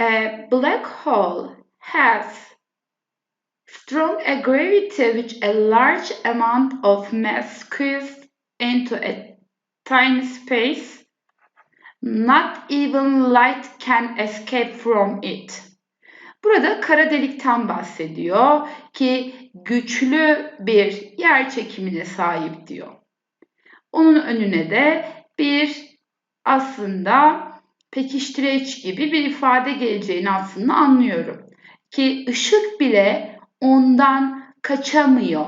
A black hole has strong a gravity which a large amount of mass squeezed into a tiny space. Not even light can escape from it. Burada kara delikten bahsediyor ki güçlü bir yer çekimine sahip diyor. Onun önüne de bir aslında pekiştireç gibi bir ifade geleceğini aslında anlıyorum. Ki ışık bile ondan kaçamıyor.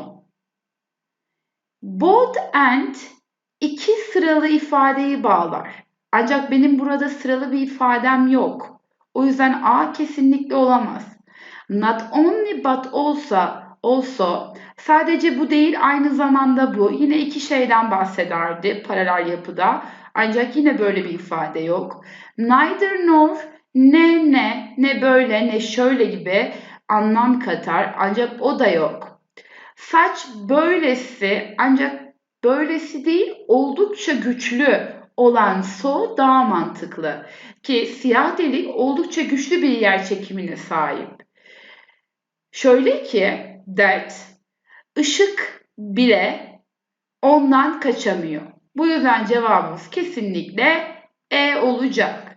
Both and iki sıralı ifadeyi bağlar. Ancak benim burada sıralı bir ifadem yok. O yüzden A kesinlikle olamaz. Not only but also, also sadece bu değil aynı zamanda bu. Yine iki şeyden bahsederdi paralel yapıda. Ancak yine böyle bir ifade yok. Neither nor ne ne ne böyle ne şöyle gibi anlam katar ancak o da yok. Saç böylesi ancak böylesi değil oldukça güçlü olan so daha mantıklı. Ki siyah delik oldukça güçlü bir yer çekimine sahip. Şöyle ki that ışık bile ondan kaçamıyor. Bu yüzden cevabımız kesinlikle E olacak.